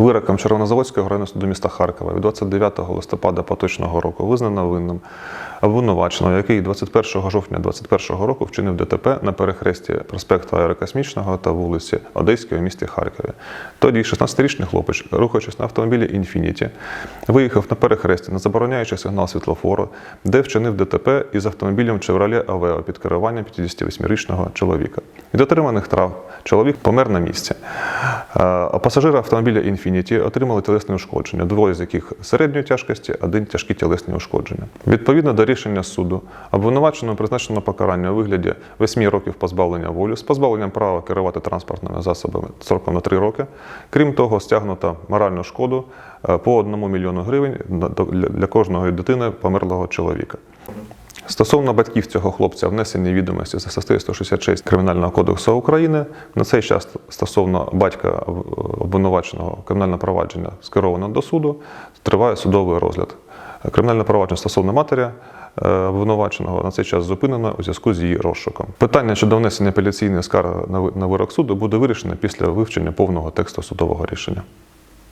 Вироком Червонозаводського районного суду міста Харкова від 29 листопада поточного року визнано винним обвинуваченого, який 21 жовтня 2021 року вчинив ДТП на перехресті проспекту Аерокосмічного та вулиці Одеської в місті Харкові. Тоді 16-річний хлопець, рухаючись на автомобілі Інфініті, виїхав на перехресті на забороняючий сигнал світлофору, де вчинив ДТП із автомобілем Chevrolet Aveo під керуванням 58-річного чоловіка. Від отриманих трав чоловік помер на місці. Е, пасажири автомобіля Infiniti отримали тілесні ушкодження, двоє з яких середньої тяжкості, один тяжкі тілесні ушкодження. Відповідно до рішення суду, обвинуваченому призначено покарання у вигляді 8 років позбавлення волі з позбавленням права керувати транспортними засобами сроком на 3 роки. Крім того, стягнуто моральну шкоду е, по 1 мільйону гривень для кожної дитини померлого чоловіка. Стосовно батьків цього хлопця внесені відомості за статтею 166 Кримінального кодексу України. На цей час стосовно батька обвинуваченого кримінальне провадження скеровано до суду, триває судовий розгляд. Кримінальне провадження стосовно матері обвинуваченого на цей час зупинено у зв'язку з її розшуком. Питання щодо внесення апеляційної скарги на вирок суду буде вирішено після вивчення повного тексту судового рішення.